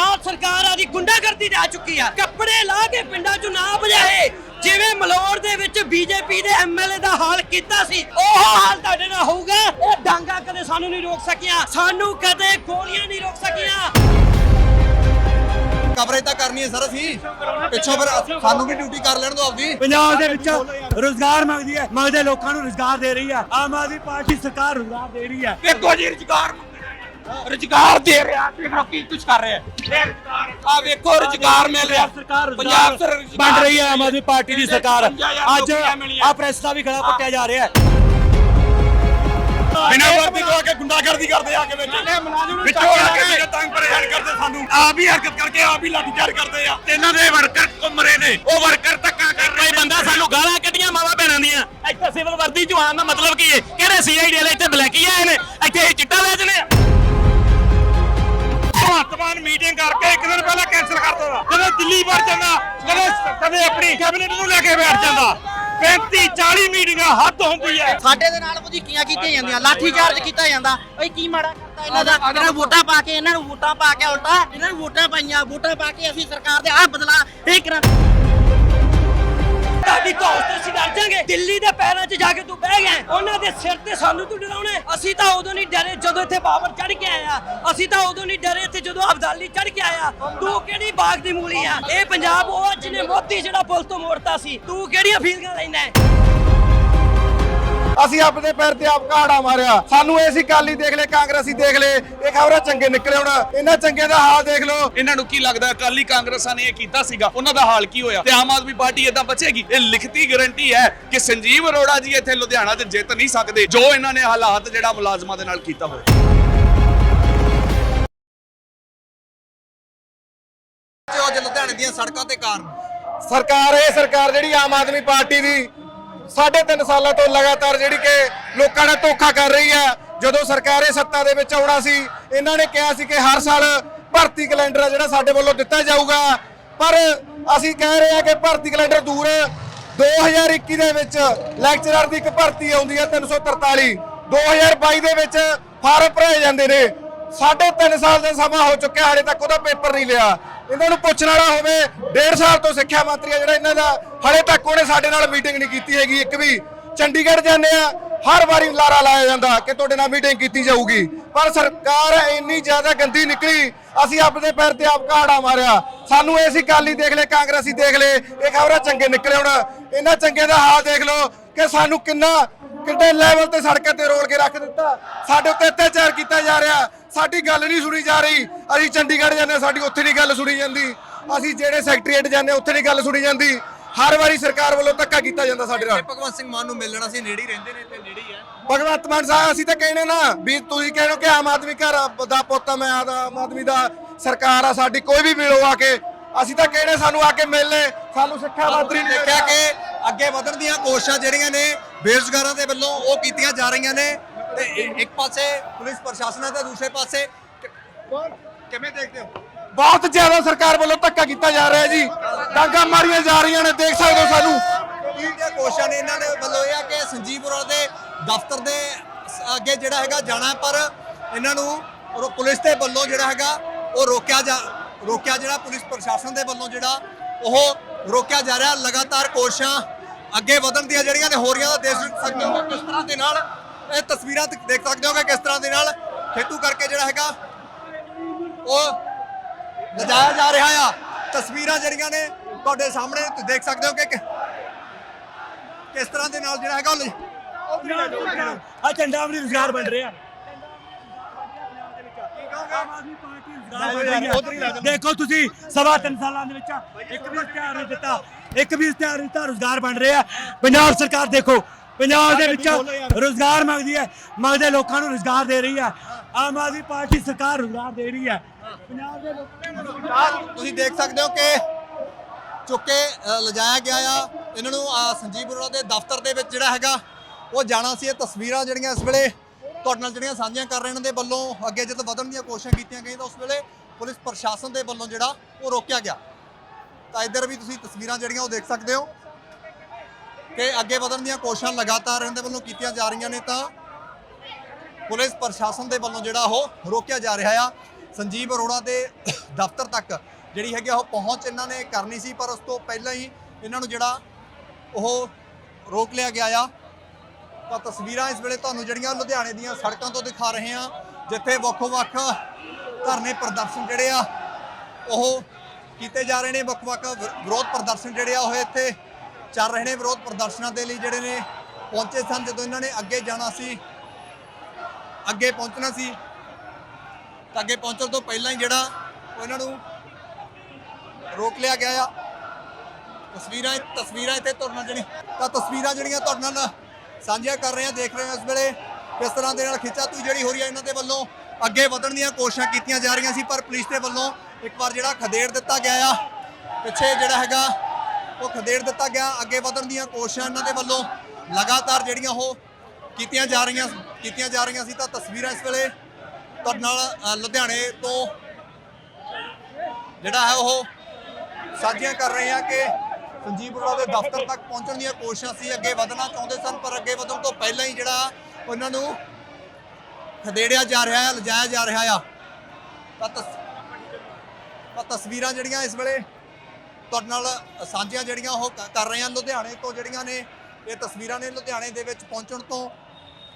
ਪੰਜਾਬ ਸਰਕਾਰ ਆਦੀ ਗੁੰਡਾਗਰਦੀ ਤੇ ਆ ਚੁੱਕੀ ਆ। ਕੱਪੜੇ ਲਾ ਕੇ ਪਿੰਡਾਂ 'ਚ ਨਾ ਭਜਾਏ। ਜਿਵੇਂ ਮਲੌਰ ਦੇ ਵਿੱਚ ਬੀਜੇਪੀ ਦੇ ਐਮਐਲਏ ਦਾ ਹਾਲ ਕੀਤਾ ਸੀ ਉਹ ਹਾਲ ਤੁਹਾਡੇ ਨਾਲ ਹੋਊਗਾ। ਇਹ ਡਾਂਗਾ ਕਦੇ ਸਾਨੂੰ ਨਹੀਂ ਰੋਕ ਸਕੀਆਂ। ਸਾਨੂੰ ਕਦੇ ਗੋਲੀਆਂ ਨਹੀਂ ਰੋਕ ਸਕੀਆਂ। ਕਵਰੇਜ ਤਾਂ ਕਰਨੀ ਹੈ ਸਰ ਅਸੀਂ। ਪਿੱਛੋਂ ਫਿਰ ਸਾਨੂੰ ਵੀ ਡਿਊਟੀ ਕਰ ਲੈਣ ਦਿਓ ਆਪਦੀ। ਪੰਜਾਬ ਦੇ ਵਿੱਚ ਰੋਜ਼ਗਾਰ ਮੰਗਦੀ ਹੈ। ਮੰਗਦੇ ਲੋਕਾਂ ਨੂੰ ਰੋਜ਼ਗਾਰ ਦੇ ਰਹੀ ਹੈ ਆਮ ਆਦਮੀ ਪਾਰਟੀ ਸਰਕਾਰ ਰੋਜ਼ਗਾਰ ਦੇ ਰਹੀ ਹੈ। ਵੇਖੋ ਜੀ ਰੁਜ਼ਗਾਰ ਰੁਜ਼ਗਾਰ ਦੇ ਰਿਹਾ ਦੇਖੋ ਕੀ ਕੁਝ ਕਰ ਰਿਹਾ? ਆ ਵੇਖੋ ਰੁਜ਼ਗਾਰ ਮਿਲ ਰਿਹਾ। ਸਰਕਾਰ ਪੰਜਾਬ ਸਰ ਬਣ ਰਹੀ ਹੈ ਆਮ ਆਦਮੀ ਪਾਰਟੀ ਦੀ ਸਰਕਾਰ। ਅੱਜ। ਆ ਪ੍ਰੈਸ ਦਾ ਵੀ ਗਲਾ ਪੱਟਿਆ ਜਾ ਰਿਹਾ ਹੈ। ਬਿਨਾਂ ਵਰਦੀ ਤੋਂ ਆ ਕੇ ਗੁੰਡਾਗਰਦੀ ਕਰਦੇ ਆ ਕੇ ਵਿੱਚ। ਵਿੱਚੋਂ ਆ ਕੇ ਮੇਰੇ ਤੰਗ ਪਰੇਸ਼ਾਨ ਕਰਦੇ ਸਾਨੂੰ ਆਪ ਹੀ ਹਰਕਤ ਕਰਕੇ ਆਪ ਹੀ ਲਾਠੀਚਾਰਜ ਕਰਦੇ ਆ। ਤੇ ਇਹਨਾਂ ਦੇ ਵਰਕਰ ਘੁੰਮ ਰਹੇ ਨੇ ਉਹ ਵਰਕਰ ਧੱਕਾ ਕਰ ਰਹੇ ਬੰਦਾ ਸਾਨੂੰ ਗਾਲਾਂ ਕੱਢੀਆਂ ਮਾਵਾ ਭੈਣਾਂ ਦੀਆਂ। ਇੱਥੇ ਸਿਵਲ ਵਰਦੀ ਜਵਾਨ ਦਾ ਮਤਲਬ ਕੀ ਹੈ? ਕਿਹੜੇ ਸੀਆਈਡੀ ਵਾਲੇ ਇੱਥੇ ਬਲੈਕੀ ਆਏ ਨੇ? ਇੱਥੇ ਇਹ ਚਿੱਟਾ ਵੇਚਣੇ ਆ। ਭਗਵੰਤਮਾਨ ਮੀਟਿੰਗ ਕਰਕੇ ਇੱਕ ਦਿਨ ਪਹਿਲਾਂ ਕੈਨਸਲ ਕਰ ਦਿੱਤਾ ਕਦੇ ਦਿੱਲੀ ਵੜ ਜਾਂਦਾ। ਕਦੇ ਕਦੇ ਆਪਣੀ ਕੈਬਨਿਟ ਨੂੰ ਲੈ ਕੇ ਬੈਠ ਜਾਂਦਾ। 35 40 ਮੀਟਿੰਗਾਂ ਹੱਦ ਹੁੰਦੀ ਹੈ ਸਾਡੇ ਦੇ ਨਾਲ ਵਧੀਕੀਆਂ ਕੀਤੀਆਂ ਜਾਂਦੀਆਂ, ਲਾਠੀ ਚਾਰਜ ਕੀਤਾ ਜਾਂਦਾ। ਓਏ ਕੀ ਮਾੜਾ ਕਰਤਾ ਇਹਨਾਂ ਦਾ? ਇਹਨਾਂ ਨੂੰ ਵੋਟਾਂ ਪਾ ਕੇ, ਇਹਨਾਂ ਨੂੰ ਵੋਟਾਂ ਪਾ ਕੇ ਉਲਟਾ, ਇਹਨਾਂ ਨੂੰ ਵੋਟਾਂ ਪਾਈਆਂ, ਵੋਟਾਂ ਪਾ ਕੇ ਅਸੀਂ ਸਰਕਾਰ ਦੇ ਆਹ ਬਦਲਾ ਇਹ ਕਰਾਂ ਤੁਹਾਡੀ ਕੌਸ ਤੇ ਅਸੀਂ ਡਰ ਜਾਾਂਗੇ। ਦਿੱਲੀ ਦੇ ਪੈਰਾਂ 'ਚ ਜਾ ਕੇ ਤੂੰ ਬਹਿ ਗਿਆ। ਉਹਨਾਂ ਦੇ ਸਿਰ ਤੇ ਸਾਨੂੰ ਤੂੰ ਡਰਾਉਣਾ ਅਸੀਂ ਤਾਂ ਉਦੋਂ ਨਹੀਂ ਡਰੇ ਜਦੋਂ ਇੱਥੇ ਬਾਬਰ ਚੜ ਕੇ ਆਇਆ। ਅਸੀਂ ਤਾਂ ਉਦੋਂ ਨਹੀਂ ਡਰੇ ਇੱਥੇ ਜਦੋਂ ਅਬਦਾਲੀ ਚੜ ਕੇ ਆਇਆ। ਤੂੰ ਕਿਹੜੀ ਬਾਗ ਦੀ ਮੂਲੀ ਆ? ਇਹ ਪੰਜਾਬ ਉਹ ਜਿਹਨੇ ਮੋਦੀ ਜਿਹੜਾ ਪੁਲ ਤੋਂ ਮੋੜਤਾ ਸੀ। ਤੂੰ ਕਿਹੜੀਆਂ ਫੀਲਿੰਗਾਂ ਲੈਂਦਾ ਹੈ? ਅਸੀਂ ਆਪਣੇ ਪੈਰ ਤੇ ਆਪ ਘਾੜਾ ਮਾਰਿਆ। ਸਾਨੂੰ ਇਹ ਸੀ ਕਾਲੀ ਦੇਖ ਲੈ ਕਾਂਗਰਸੀ ਦੇਖ ਲੈ। ਇਹ ਖਬਰਾਂ ਚੰਗੇ ਨਿਕਲੇ ਹੁਣ। ਇਹਨਾਂ ਚੰਗੇ ਦਾ ਹਾਲ ਦੇਖ ਲਓ। ਇਹਨਾਂ ਨੂੰ ਕੀ ਲੱਗਦਾ ਅਕਾਲੀ ਕਾਂਗਰਸਾਂ ਨੇ ਇਹ ਕੀਤਾ ਸੀਗਾ। ਉਹਨਾਂ ਦਾ ਹਾਲ ਕੀ ਹੋਇਆ? ਤੇ ਆਮ ਆਦਮੀ ਪਾਰਟੀ ਇਦਾਂ ਬਚੇਗੀ? ਇਹ ਲਿਖਤੀ ਗਾਰੰਟੀ ਹੈ ਕਿ ਸੰਜੀਵ ਅਰੋੜਾ ਜੀ ਇੱਥੇ ਲੁਧਿਆਣਾ 'ਚ ਜਿੱਤ ਨਹੀਂ ਸਕਦੇ ਜੋ ਇਹਨਾਂ ਨੇ ਹਾਲਾਤ ਜਿਹੜਾ ਮੁਲਾਜ਼ਮਾਂ ਦੇ ਨਾਲ ਕੀਤਾ ਹੋਇਆ। ਲੁਧਿਆਣੇ ਦੀਆਂ ਸੜਕਾਂ ਤੇ ਕਾਰਨ ਸਰਕਾਰ ਇਹ ਸਰਕਾਰ ਜਿਹੜੀ ਆਮ ਆਦਮੀ ਪਾਰਟੀ ਦੀ ਸਾਢੇ ਤਿੰਨ ਸਾਲਾਂ ਤੋਂ ਲਗਾਤਾਰ ਜਿਹੜੀ ਕਿ ਲੋਕਾਂ ਨਾਲ ਧੋਖਾ ਕਰ ਰਹੀ ਹੈ। ਜਦੋਂ ਸਰਕਾਰ ਇਹ ਸੱਤਾ ਦੇ ਵਿੱਚ ਆਉਣਾ ਸੀ, ਇਹਨਾਂ ਨੇ ਕਿਹਾ ਸੀ ਕਿ ਹਰ ਸਾਲ ਭਰਤੀ ਕੈਲੰਡਰ ਆ ਜਿਹੜਾ ਸਾਡੇ ਵੱਲੋਂ ਦਿੱਤਾ ਜਾਊਗਾ। ਪਰ ਅਸੀਂ ਕਹਿ ਰਹੇ ਹਾਂ ਕਿ ਭਰਤੀ ਕੈਲੰਡਰ ਦੂਰ 2021 ਦੇ ਵਿੱਚ ਲੈਕਚਰਰ ਦੀ ਇੱਕ ਭਰਤੀ ਆਉਂਦੀ ਹੈ 343 2022 ਦੇ ਵਿੱਚ ਫਾਰਮ ਭਰੇ ਜਾਂਦੇ ਨੇ। ਸਾਢੇ ਤਿੰਨ ਸਾਲ ਦਾ ਸਮਾਂ ਹੋ ਚੁੱਕਿਆ, ਹਾਲੇ ਤੱਕ ਉਹਦਾ ਪੇਪਰ ਨਹੀਂ ਲਿਆ। ਇਹਨਾਂ ਨੂੰ ਪੁੱਛਣ ਵਾਲਾ ਹੋਵੇ, ਡੇਢ ਸਾਲ ਤੋਂ ਸਿੱਖਿਆ ਮੰਤਰੀ ਆ ਜਿਹੜਾ ਇਹਨਾਂ ਦਾ, ਹਾਲੇ ਤੱਕ ਉਹਨੇ ਸਾਡੇ ਨਾਲ ਮੀਟਿੰਗ ਨਹੀਂ ਕੀਤੀ ਹੈਗੀ। ਇੱਕ ਵੀ ਚੰਡੀਗੜ੍ਹ ਜਾਂਦੇ ਆ, ਹਰ ਵਾਰੀ ਲਾਰਾ ਲਾਇਆ ਜਾਂਦਾ ਕਿ ਤੁਹਾਡੇ ਨਾਲ ਮੀਟਿੰਗ ਕੀਤੀ ਜਾਊਗੀ। ਪਰ ਸਰਕਾਰ ਇੰਨੀ ਜ਼ਿਆਦਾ ਗੰਦੀ ਨਿਕਲੀ, ਅਸੀਂ ਆਪਣੇ ਪੈਰ ਤੇ ਆਪ ਘਾੜਾ ਮਾਰਿਆ। ਸਾਨੂੰ ਇਹ ਸੀ ਕਾਲੀ ਦੇਖ ਲੈ, ਕਾਂਗਰਸੀ ਦੇਖ ਲੈ, ਇਹ ਖਬਰਾਂ ਚੰਗੇ ਨਿਕਲੇ ਹੁਣ। ਇਹਨਾਂ ਚੰਗੇ ਦਾ ਹਾਲ ਦੇਖ ਲਓ ਕਿ ਸਾਨੂੰ ਕਿੰਨਾ ਕਿੰਨੇ ਲੈਵਲ ਤੇ ਸੜਕਾਂ ਤੇ ਰੋਲ ਕੇ ਰੱਖ ਦਿੱਤਾ। ਸਾਡੇ ਉੱਤੇ ਅਤਿਆਚਾਰ ਕੀਤਾ ਜਾ ਰਿਹਾ। ਸਾਡੀ ਗੱਲ ਨਹੀਂ ਸੁਣੀ ਜਾ ਰਹੀ। ਅਸੀਂ ਚੰਡੀਗੜ੍ਹ ਜਾਂਦੇ ਹਾਂ, ਸਾਡੀ ਉੱਥੇ ਨਹੀਂ ਗੱਲ ਸੁਣੀ ਜਾਂਦੀ। ਅਸੀਂ ਜਿਹੜੇ ਸੈਕਟਰੀਏਟ ਜਾਂਦੇ ਹਾਂ, ਉੱਥੇ ਨਹੀਂ ਗੱਲ ਸੁਣੀ ਜਾਂਦੀ। ਹਰ ਵਾਰੀ ਸਰਕਾਰ ਵੱਲੋਂ ਧੱਕਾ ਕੀਤਾ ਜਾਂਦਾ ਸਾਡੇ ਨਾਲ। ਭਗਵੰਤ ਸਿੰਘ ਮਾਨ ਨੂੰ ਮਿਲਣਾ ਸੀ ਨੇੜੇ ਹੀ ਰਹਿੰਦੇ ਨੇ ਤੇ ਨੇੜੇ ਹੀ ਆ ਭਗਵੰਤ ਮਾਨ ਸਾਹਿਬ ਅਸੀਂ ਤਾਂ ਕਹਿੰਦੇ ਨਾ ਵੀ ਤੁਸੀਂ ਕਹਿੰਦੇ ਹੋ ਕਿ ਆਮ ਆਦਮੀ ਘਰ ਦਾ ਪੁੱਤ ਮੈਂ ਆਮ ਆਦਮੀ ਦਾ ਸਰਕਾਰ ਆ ਸਾਡੀ ਕੋਈ ਵੀ ਮਿਲੋ ਆ ਕੇ। ਅਸੀਂ ਤਾਂ ਕਹਿੰਦੇ ਸਾਨੂੰ ਆ ਕੇ ਮਿਲ ਲੈ ਸਾਨੂੰ ਸਿੱਖਿਆ ਮੰਤਰੀ ਨੇ ਦੇਖਿਆ ਕਿ ਅੱਗੇ ਵਧਣ ਦੀਆਂ ਕੋਸ਼ਿਸ਼ਾਂ ਜਿਹੜੀਆਂ ਨੇ ਬੇਰੁਜ਼ਗਾਰਾਂ ਦੇ ਵੱਲੋਂ ਉਹ ਕੀਤੀਆਂ ਜਾ ਰਹੀਆਂ ਨੇ। ਤੇ ਇ- ਇੱਕ ਪਾਸੇ ਪੁਲਿਸ ਪ੍ਰਸ਼ਾਸਨ ਹੈ ਤੇ ਦੂਸਰੇ ਪਾਸੇ ਕਿਵੇਂ ਦੇਖਦੇ ਹੋ? ਬਹੁਤ ਜ਼ਿਆਦਾ ਸਰਕਾਰ ਵੱਲੋਂ ਧੱਕਾ ਕੀਤਾ ਜਾ ਰਿਹਾ ਜੀ। ਡਾਂਗਾ ਮਾਰੀਆਂ ਜਾ ਰਹੀਆਂ ਨੇ ਦੇਖ ਸਕਦੇ ਹੋ ਸਾਨੂੰ। ਜਿਹੜੀਆਂ ਕੋਸ਼ਿਸ਼ਾਂ ਨੇ ਇਹਨਾਂ ਦੇ ਵੱਲੋਂ ਇਹ ਆ ਕਿ ਸੰਜੀਵ ਅਰੋੜਾ ਦੇ ਦਫ਼ਤਰ ਦੇ ਸ- ਅੱਗੇ ਜਿਹੜਾ ਹੈਗਾ ਜਾਣਾ ਪਰ ਇਹਨਾਂ ਨੂੰ ਔਰ ਪੁਲਿਸ ਦੇ ਵੱਲੋਂ ਜਿਹੜਾ ਹੈਗਾ ਉਹ ਰੋਕਿਆ ਜਾ ਰੋਕਿਆ ਜਿਹੜਾ ਪੁਲਿਸ ਪ੍ਰਸ਼ਾਸਨ ਦੇ ਵੱਲੋਂ ਜਿਹੜਾ ਉਹ ਰੋਕਿਆ ਜਾ ਰਿਹਾ ਲਗਾਤਾਰ ਕੋਸ਼ਿਸ਼ਾਂ ਅੱਗੇ ਵਧਣ ਦੀਆਂ ਜਿਹੜੀਆਂ ਨੇ ਹੋ ਰਹੀਆਂ ਦਾ ਦੇਖ ਸਕਦੇ ਹੋ ਕਿ ਕਿਸ ਤਰ੍ਹਾਂ ਦੇ ਨਾਲ ਇਹ ਤਸਵੀਰਾਂ ਦੇਖ ਸਕਦੇ ਹੋ ਕਿ ਕਿਸ ਤਰ੍ਹਾਂ ਦੇ ਨਾਲ ਖੇਤੂ ਕਰਕੇ ਜਿਹੜਾ ਹੈਗਾ ਉਹ ਲਜਾਇਆ ਜਾ ਰਿਹਾ ਆ। ਤਸਵੀਰਾਂ ਜਿਹੜੀਆਂ ਨੇ ਤੁਹਾਡੇ ਸਾਹਮਣੇ ਤੁਸੀਂ ਦੇਖ ਸਕਦੇ ਹੋ ਕਿ ਕਿਸ ਤਰ੍ਹਾਂ ਦੇ ਨਾਲ ਜਿਹੜਾ ਹੈਗਾ ਉਹ ਆ ਝੰਡਾ ਰੋਜ਼ਗਾਰ ਬਣ ਰਿਹਾ। ਦੇਖੋ ਤੁਸੀਂ ਸਵਾ ਤਿੰਨ ਸਾਲਾਂ ਦੇ ਵਿੱਚ ਇੱਕ ਵੀ ਇਸ਼ਤਿਹਾਰ ਨਹੀਂ ਦਿੱਤਾ। ਇੱਕ ਵੀ ਇਸ਼ਤਿਹਾਰ ਨਹੀਂ ਦਿੱਤਾ ਰੋਜ਼ਗਾਰ ਬਣ ਰਿਹਾ ਪੰਜਾਬ ਸਰਕਾਰ ਦੇਖੋ ਪੰਜਾਬ ਦੇ ਵਿੱਚ ਰੋਜ਼ਗਾਰ ਮੰਗਦੀ ਹੈ ਮੰਗਦੇ ਲੋਕਾਂ ਨੂੰ ਰੋਜ਼ਗਾਰ ਦੇ ਰਹੀ ਹੈ। ਆਮ ਆਦਮੀ ਪਾਰਟੀ ਸਰਕਾਰ ਰੋਜ਼ਗਾਰ ਦੇ ਰਹੀ ਹੈ। ਪੰਜਾਬ ਦੇ ਲੋਕਾਂ ਨੂੰ ਤੁਸੀਂ ਦੇਖ ਸਕਦੇ ਹੋ ਕਿ ਚੁੱਕੇ ਲਿਜਾਇਆ ਗਿਆ ਆ। ਇਹਨਾਂ ਨੂੰ ਸੰਜੀਵ ਅਰੋੜਾ ਦੇ ਦਫ਼ਤਰ ਦੇ ਵਿੱਚ ਜਿਹੜਾ ਹੈਗਾ ਉਹ ਜਾਣਾ ਸੀ। ਇਹ ਤਸਵੀਰਾਂ ਜਿਹੜੀਆਂ ਇਸ ਵੇਲੇ ਤੁਹਾਡੇ ਨਾਲ ਜਿਹੜੀਆਂ ਸਾਂਝੀਆਂ ਕਰ ਰਹੇ ਇਹਨਾਂ ਦੇ ਵੱਲੋਂ ਅੱਗੇ ਜਦੋਂ ਵਧਣ ਦੀਆਂ ਕੋਸ਼ਿਸ਼ਾਂ ਕੀਤੀਆਂ ਗਈਆਂ ਤਾਂ ਉਸ ਵੇਲੇ ਪੁਲਿਸ ਪ੍ਰਸ਼ਾਸਨ ਦੇ ਵੱਲੋਂ ਜਿਹੜਾ ਉਹ ਰੋਕਿਆ ਗਿਆ। ਤਾਂ ਇੱਧਰ ਵੀ ਤੁਸੀਂ ਤਸਵੀਰਾਂ ਜਿਹੜੀਆਂ ਉਹ ਦੇਖ ਸਕਦੇ ਹੋ ਕਿ ਅੱਗੇ ਵਧਣ ਦੀਆਂ ਕੋਸ਼ਿਸ਼ਾਂ ਲਗਾਤਾਰ ਇਹਨਾਂ ਦੇ ਵੱਲੋਂ ਕੀਤੀਆਂ ਜਾ ਰਹੀਆਂ ਨੇ ਤਾਂ ਪੁਲਿਸ ਪ੍ਰਸ਼ਾਸਨ ਦੇ ਵੱਲੋਂ ਜਿਹੜਾ ਉਹ ਰੋਕਿਆ ਜਾ ਰਿਹਾ ਆ। ਸੰਜੀਵ ਅਰੋੜਾ ਦੇ ਦਫ਼ਤਰ ਤੱਕ ਜਿਹੜੀ ਹੈਗੀ ਆ ਉਹ ਪਹੁੰਚ ਇਹਨਾਂ ਨੇ ਕਰਨੀ ਸੀ, ਪਰ ਉਸ ਤੋਂ ਪਹਿਲਾਂ ਹੀ ਇਹਨਾਂ ਨੂੰ ਜਿਹੜਾ ਉਹ ਰੋਕ ਲਿਆ ਗਿਆ ਆ। ਤਾਂ ਤਸਵੀਰਾਂ ਇਸ ਵੇਲੇ ਤੁਹਾਨੂੰ ਜਿਹੜੀਆਂ ਲੁਧਿਆਣੇ ਦੀਆਂ ਸੜਕਾਂ ਤੋਂ ਦਿਖਾ ਰਹੇ ਹਾਂ, ਜਿੱਥੇ ਵੱਖੋ-ਵੱਖ ਧਰਨੇ ਪ੍ਰਦਰਸ਼ਨ ਜਿਹੜੇ ਆ, ਉਹ ਕੀਤੇ ਜਾ ਰਹੇ ਨੇ। ਵੱਖ-ਵੱਖ ਵਿਰੋਧ ਪ੍ਰਦਰਸ਼ਨ ਜਿਹੜੇ ਆ, ਉਹ ਇੱਥੇ ਚੱਲ ਰਹੇ ਨੇ। ਵਿਰੋਧ ਪ੍ਰਦਰਸ਼ਨਾਂ ਦੇ ਲਈ ਜਿਹੜੇ ਨੇ ਪਹੁੰਚੇ ਸਨ, ਜਦੋਂ ਇਹਨਾਂ ਨੇ ਅੱਗੇ ਜਾਣਾ ਸੀ, ਅੱਗੇ ਪਹੁੰਚਣਾ ਸੀ, ਤਾਂ ਅੱਗੇ ਪਹੁੰਚਣ ਤੋਂ ਪਹਿਲਾਂ ਹੀ ਜਿਹੜਾ ਉਹ ਇਹਨਾਂ ਨੂੰ ਰੋਕ ਲਿਆ ਗਿਆ ਆ। ਤਸਵੀਰਾਂ ਤਸਵੀਰਾਂ ਇੱਥੇ ਤੁਹਾਡੇ ਨਾਲ ਜਿਹੜੀ ਤਾਂ ਤਸਵੀਰਾਂ ਜਿਹੜੀਆਂ ਤੁਹਾਡੇ ਨਾਲ ਸਾਂਝੀਆਂ ਕਰ ਰਹੇ ਹਾਂ, ਦੇਖ ਰਹੇ ਹਾਂ ਇਸ ਵੇਲੇ ਕਿਸ ਤਰ੍ਹਾਂ ਦੇ ਨਾਲ ਖਿੱਚਾਤੂ ਜਿਹੜੀ ਹੋ ਰਹੀ ਹੈ ਇਹਨਾਂ ਦੇ ਵੱਲੋਂ। ਅੱਗੇ ਵਧਣ ਦੀਆਂ ਕੋਸ਼ਿਸ਼ਾਂ ਕੀਤੀਆਂ ਜਾ ਰਹੀਆਂ ਸੀ, ਪਰ ਪੁਲਿਸ ਦੇ ਵੱਲੋਂ ਇੱਕ ਵਾਰ ਜਿਹੜਾ ਖਦੇੜ ਦਿੱਤਾ ਗਿਆ ਆ, ਪਿੱਛੇ ਜਿਹੜਾ ਹੈਗਾ, ਉਹ ਖਦੇੜ ਦਿੱਤਾ ਗਿਆ। ਅੱਗੇ ਵਧਣ ਦੀਆਂ ਕੋਸ਼ਿਸ਼ਾਂ ਇਹਨਾਂ ਦੇ ਵੱਲੋਂ ਲਗਾਤਾਰ ਜਿਹੜੀਆਂ ਉਹ ਕੀਤੀਆਂ ਜਾ ਰਹੀਆਂ, ਕੀਤੀਆਂ ਜਾ ਰਹੀਆਂ ਸੀ ਤਾਂ ਤਸਵੀਰਾਂ ਇਸ ਵੇਲੇ ਤੁਹਾਡੇ ਨਾਲ ਲੁਧਿਆਣੇ ਤੋਂ ਜਿਹੜਾ ਹੈ ਉਹ ਸਾਂਝੀਆਂ ਕਰ ਰਹੇ ਹਾਂ ਕਿ ਸੰਜੀਵ ਅਰੋੜਾ ਦੇ ਦਫ਼ਤਰ ਤੱਕ ਪਹੁੰਚਣ ਦੀਆਂ ਕੋਸ਼ਿਸ਼ਾਂ ਸੀ, ਅੱਗੇ ਵਧਣਾ ਚਾਹੁੰਦੇ ਸਨ, ਪਰ ਅੱਗੇ ਵਧਣ ਤੋਂ ਪਹਿਲਾਂ ਹੀ ਜਿਹੜਾ ਉਹਨਾਂ ਨੂੰ ਖਦੇੜਿਆ ਜਾ ਰਿਹਾ ਹੈ, ਲਿਜਾਇਆ ਜਾ ਰਿਹਾ ਆ। ਤਾਂ ਤਸਵੀਰਾਂ ਜਿਹੜੀਆਂ ਇਸ ਵੇਲੇ ਤੁਹਾਡੇ ਨਾਲ ਸਾਂਝੀਆਂ ਜਿਹੜੀਆਂ ਉਹ ਕ- ਕਰ ਰਹੇ ਹਾਂ। ਲੁਧਿਆਣੇ ਤੋਂ ਜਿਹੜੀਆਂ ਨੇ, ਇਹ ਤਸਵੀਰਾਂ ਨੇ ਲੁਧਿਆਣੇ ਦੇ ਵਿੱਚ ਪਹੁੰਚਣ ਤੋਂ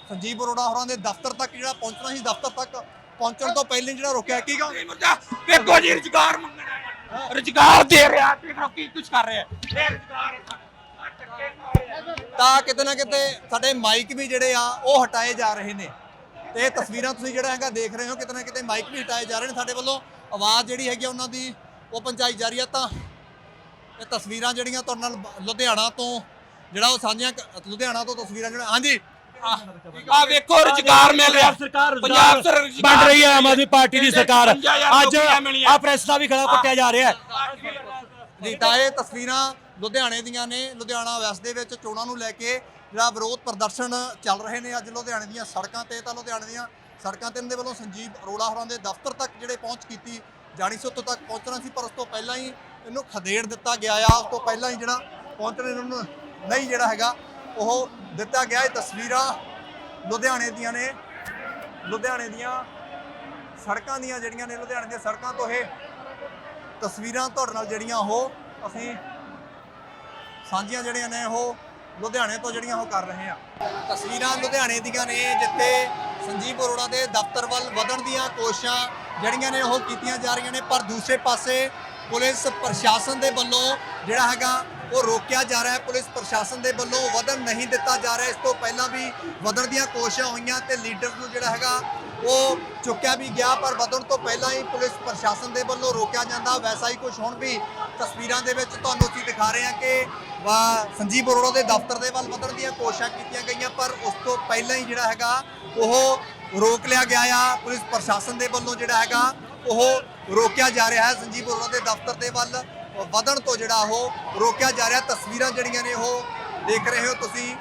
ਸੰਜੀਵ ਅਰੋੜਾ ਹੋਰਾਂ ਦੇ ਦਫ਼ਤਰ ਤੱਕ ਜਿਹੜਾ ਪਹੁੰਚਣਾ ਸੀ, ਦਫ਼ਤਰ ਤੱਕ ਪਹੁੰਚਣ ਤੋਂ ਪਹਿਲਾਂ ਹੀ ਜਿਹੜਾ ਰੁਕਿਆ ਕੀ ਕਹੋਗੇ? ਮੁਰਦਾ ਵੇਖੋ ਜੀ, ਰੁਜ਼ਗਾਰ ਮੰਗਣਾ ਰੁਜ਼ਗਾਰ ਦੇ ਰਿਹਾ ਦੇਖੋ ਕੀ ਕੁਝ ਕਰ ਰਿਹਾ ਇਹ ਰੁਜ਼ਗਾਰ ਤਾਂ ਕਿਤੇ ਨਾ ਕਿਤੇ ਸਾਡੇ ਮਾਈਕ ਵੀ ਜਿਹੜੇ ਆ, ਉਹ ਹਟਾਏ ਜਾ ਰਹੇ ਨੇ। ਤੇ ਇਹ ਤਸਵੀਰਾਂ ਤੁਸੀਂ ਜਿਹੜਾ ਹੈਗਾ ਦੇਖ ਰਹੇ ਹੋ, ਕਿਤੇ ਨਾ ਕਿਤੇ ਮਾਈਕ ਵੀ ਹਟਾਏ ਜਾ ਰਹੇ ਨੇ ਸਾਡੇ ਵੱਲੋਂ। ਆਵਾਜ਼ ਜਿਹੜੀ ਹੈਗੀ ਆ ਉਹਨਾਂ ਦੀ, ਉਹ ਪਹੁੰਚਾਈ ਜਾ ਰਹੀ ਆ ਤਾਂ। ਇਹ ਤਸਵੀਰਾਂ ਜਿਹੜੀਆਂ ਤੁਹਾਡੇ ਨਾਲ ਲੁਧਿਆਣਾ ਤੋਂ, ਜਿਹੜਾ ਉਹ ਸਾਂਝੀਆਂ ਲੁਧਿਆਣਾ ਤੋਂ ਤਸਵੀਰਾਂ ਜਿਹੜਾ, ਹਾਂਜੀ। ਆ ਵੇਖੋ ਰੁਜ਼ਗਾਰ ਮਿਲ ਰਿਹਾ। ਸਰਕਾਰ ਪੰਜਾਬ ਸਰ ਬਣ ਰਹੀ ਹੈ ਆਮ ਆਦਮੀ ਪਾਰਟੀ ਦੀ ਸਰਕਾਰ। ਅੱਜ। ਆ ਪ੍ਰੈਸ ਦਾ ਵੀ ਖੜਾ ਕੁੱਟਿਆ ਜਾ ਰਿਹਾ ਹੈ। ਜੀ ਤਾਂ ਇਹ ਤਸਵੀਰਾਂ ਲੁਧਿਆਣੇ ਦੀਆਂ ਨੇ। ਲੁਧਿਆਣਾ ਵੈਸਟ ਦੇ ਵਿੱਚ ਚੋਣਾਂ ਨੂੰ ਲੈ ਕੇ ਜਿਹੜਾ ਵਿਰੋਧ ਪ੍ਰਦਰਸ਼ਨ ਚੱਲ ਰਹੇ ਨੇ ਅੱਜ ਲੁਧਿਆਣੇ ਦੀਆਂ ਸੜਕਾਂ ਤੇ। ਤਾਂ ਲੁਧਿਆਣੇ ਦੀਆਂ ਸੜਕਾਂ ਤੇ ਇਹਨਾਂ ਦੇ ਵੱਲੋਂ ਸੰਜੀਵ ਅਰੋੜਾ ਹੋਰਾਂ ਦੇ ਦਫ਼ਤਰ ਤੱਕ ਜਿਹੜੇ ਪਹੁੰਚ ਕੀਤੀ ਜਾਣੀ ਸੀ ਉੱਥੋਂ ਤੱਕ ਪਹੁੰਚਣਾ ਸੀ ਪਰ ਉਸ ਤੋਂ ਪਹਿਲਾਂ ਹੀ ਇਹਨੂੰ ਖਦੇੜ ਦਿੱਤਾ ਗਿਆ ਆ। ਉਸ ਤੋਂ ਪਹਿਲਾਂ ਹੀ ਜਿਹੜਾ ਪਹੁੰਚਣ ਇਹਨਾਂ ਨੂੰ ਨਹੀਂ ਜਿਹੜਾ ਹੈਗਾ ਉਹ ਦਿੱਤਾ ਗਿਆ ਇਹ ਤਸਵੀਰਾਂ ਲੁਧਿਆਣੇ ਦੀਆਂ ਨੇ। ਲੁਧਿਆਣੇ ਦੀਆਂ ਸੜਕਾਂ ਦੀਆਂ ਜਿਹੜੀਆਂ ਨੇ, ਲੁਧਿਆਣੇ ਦੀਆਂ ਸੜਕਾਂ ਤੋਂ ਇਹ ਤਸਵੀਰਾਂ ਤੁਹਾਡੇ ਨਾਲ ਜਿਹੜੀਆਂ ਉਹ ਅਸੀਂ ਸਾਂਝੀਆਂ ਜਿਹੜੀਆਂ ਨੇ, ਉਹ ਲੁਧਿਆਣੇ ਤੋਂ ਜਿਹੜੀਆਂ ਉਹ ਕਰ ਰਹੇ ਆ ਤਸਵੀਰਾਂ ਲੁਧਿਆਣੇ ਦੀਆਂ ਨੇ, ਜਿੱਥੇ ਸੰਜੀਵ ਅਰੋੜਾ ਦੇ ਦਫ਼ਤਰ ਵੱਲ ਵਧਣ ਦੀਆਂ ਕੋਸ਼ਿਸ਼ਾਂ ਜਿਹੜੀਆਂ ਨੇ ਉਹ ਕੀਤੀਆਂ ਜਾ ਰਹੀਆਂ ਨੇ, ਪਰ ਦੂਸਰੇ ਪਾਸੇ ਪੁਲਿਸ ਪ੍ਰਸ਼ਾਸਨ ਦੇ ਵੱਲੋਂ ਜਿਹੜਾ ਹੈਗਾ ਉਹ ਰੋਕਿਆ ਜਾ ਰਿਹਾ ਹੈ। ਪੁਲਿਸ ਪ੍ਰਸ਼ਾਸਨ ਦੇ ਵੱਲੋਂ ਵਧਣ ਨਹੀਂ ਦਿੱਤਾ ਜਾ ਰਿਹਾ। ਇਸ ਤੋਂ ਪਹਿਲਾਂ ਵੀ ਵਧਣ ਦੀਆਂ ਕੋਸ਼ਿਸ਼ਾਂ ਹੋਈਆਂ ਤੇ ਲੀਡਰ ਨੂੰ ਜਿਹੜਾ ਹੈਗਾ, ਉਹ ਚੁੱਕਿਆ ਵੀ ਗਿਆ। ਪਰ ਵਧਣ ਤੋਂ ਪਹਿਲਾਂ ਹੀ ਪੁਲਿਸ ਪ੍ਰਸ਼ਾਸਨ ਦੇ ਵੱਲੋਂ ਰੋਕਿਆ ਜਾਂਦਾ। ਵੈਸਾ ਹੀ ਕੁਝ ਹੁਣ ਵੀ ਤਸਵੀਰਾਂ ਦੇ ਵਿੱਚ ਤੁਹਾਨੂੰ ਅਸੀਂ ਦਿਖਾ ਰਹੇ ਹਾਂ ਕਿ, ਵਾ, ਸੰਜੀਵ ਅਰੋੜਾ ਦੇ ਦਫ਼ਤਰ ਦੇ ਵੱਲ ਵਧਣ ਦੀਆਂ ਕੋਸ਼ਿਸ਼ਾਂ ਕੀਤੀਆਂ ਗਈਆਂ। ਪਰ ਉਸ ਤੋਂ ਪਹਿਲਾਂ ਹੀ ਜਿਹੜਾ ਹੈਗਾ, ਉਹ ਰੋਕ ਲਿਆ ਗਿਆ ਆ। ਪੁਲਿਸ ਪ੍ਰਸ਼ਾਸਨ ਦੇ ਵੱਲੋਂ ਜਿਹੜਾ ਹੈਗਾ, ਉਹ ਰੋਕਿਆ ਜਾ ਰਿਹਾ ਹੈ। ਸੰਜੀਵ ਅਰੋੜਾ ਦੇ ਦਫ਼ਤਰ ਦੇ ਵੱਲ ਵਧਣ ਤੋਂ ਜਿਹੜਾ ਉਹ ਰੋਕਿਆ ਜਾ ਰਿਹਾ। ਤਸਵੀਰਾਂ ਜਿਹੜੀਆਂ ਨੇ ਉਹ ਦੇਖ ਰਹੇ ਹੋ ਤੁਸੀਂ।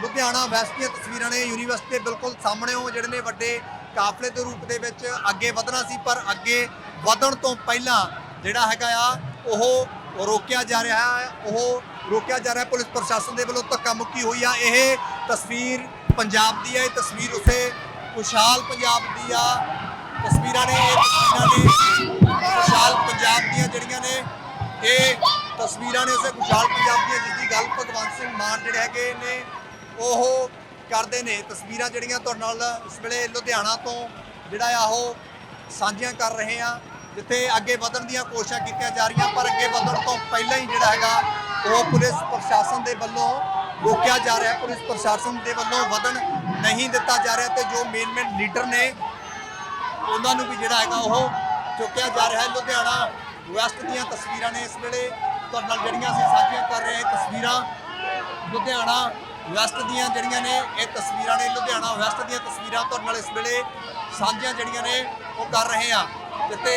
ਲੁਧਿਆਣਾ ਵੈਸਟ ਦੀਆਂ ਤਸਵੀਰਾਂ ਨੇ, ਯੂਨੀਵਰਸਿਟੀ ਦੇ ਬਿਲਕੁਲ ਸਾਹਮਣੇ ਉਹ ਜਿਹੜੇ ਨੇ ਵੱਡੇ ਕਾਫਲੇ ਦੇ ਰੂਪ ਦੇ ਵਿੱਚ ਅੱਗੇ ਵਧਣਾ ਸੀ, ਪਰ ਅੱਗੇ ਵਧਣ ਤੋਂ ਪਹਿਲਾਂ ਜਿਹੜਾ ਹੈਗਾ ਆ, ਉਹ ਰੋਕਿਆ ਜਾ ਰਿਹਾ ਹੈ, ਉਹ ਰੋਕਿਆ ਜਾ ਰਿਹਾ। ਪੁਲਿਸ ਪ੍ਰਸ਼ਾਸਨ ਦੇ ਵੱਲੋਂ ਧੱਕਾ ਮੁੱਕੀ ਹੋਈ ਆ। ਇਹ ਤਸਵੀਰ ਪੰਜਾਬ ਦੀ ਹੈ ਇਹ ਤਸਵੀਰ ਉਸੇ ਖੁਸ਼ਹਾਲ ਪੰਜਾਬ ਦੀ ਆ। ਤਸਵੀਰਾਂ ਨੇ, ਇਹ ਤਸਵੀਰਾਂ ਨੇ ਖੁਸ਼ਹਾਲ ਪੰਜਾਬ ਦੀਆਂ ਜਿਹੜੀਆਂ ਨੇ ਇਹ ਤਸਵੀਰਾਂ ਨੇ ਉਸੇ ਖੁਸ਼ਹਾਲ ਪੰਜਾਬ ਦੀਆਂ, ਜਿਸ ਦੀ ਗੱਲ ਭਗਵੰਤ ਸਿੰਘ ਮਾਨ ਜਿਹੜੇ ਹੈਗੇ ਨੇ, ਉਹ ਕਰਦੇ ਨੇ। ਤਸਵੀਰਾਂ ਜਿਹੜੀਆਂ ਤੁਹਾਡੇ ਨਾਲ ਇਸ ਵੇਲੇ ਲੁਧਿਆਣਾ ਤੋਂ ਜਿਹੜਾ ਆ ਉਹ ਸਾਂਝੀਆਂ ਕਰ ਰਹੇ ਆ, ਜਿੱਥੇ ਅੱਗੇ ਵਧਣ ਦੀਆਂ ਕੋਸ਼ਿਸ਼ਾਂ ਕੀਤੀਆਂ ਜਾ ਰਹੀਆਂ, ਪਰ ਅੱਗੇ ਵਧਣ ਤੋਂ ਪਹਿਲਾਂ ਹੀ ਜਿਹੜਾ ਹੈਗਾ, ਉਹ ਪੁਲਿਸ ਪ੍ਰਸ਼ਾਸਨ ਦੇ ਵੱਲੋਂ ਰੋਕਿਆ ਜਾ ਰਿਹਾ। ਪੁਲਿਸ ਪ੍ਰਸ਼ਾਸਨ ਦੇ ਵੱਲੋਂ ਵਧਣ ਨਹੀਂ ਦਿੱਤਾ ਜਾ ਰਿਹਾ ਤੇ ਜੋ ਮੇਨ ਮੇਨ ਲੀਡਰ ਨੇ, ਉਹਨਾਂ ਨੂੰ ਵੀ ਜਿਹੜਾ ਹੈਗਾ ਉਹ ਚੁੱਕਿਆ ਜਾ ਰਿਹਾ ਹੈ। ਲੁਧਿਆਣਾ ਵੈਸਟ ਦੀਆਂ ਤਸਵੀਰਾਂ ਨੇ ਇਸ ਵੇਲੇ ਤੁਹਾਡੇ ਨਾਲ ਜਿਹੜੀਆਂ ਅਸੀਂ ਸਾਂਝੀਆਂ ਕਰ ਰਹੇ ਹਾਂ ਤਸਵੀਰਾਂ ਲੁਧਿਆਣਾ ਵੈਸਟ ਦੀਆਂ ਜਿਹੜੀਆਂ ਨੇ, ਇਹ ਤਸਵੀਰਾਂ ਨੇ ਲੁਧਿਆਣਾ ਵੈਸਟ ਦੀਆਂ ਤਸਵੀਰਾਂ ਤੁਹਾਡੇ ਨਾਲ ਇਸ ਵੇਲੇ ਸਾਂਝੀਆਂ ਜਿਹੜੀਆਂ ਨੇ, ਉਹ ਕਰ ਰਹੇ ਆ ਜਿੱਥੇ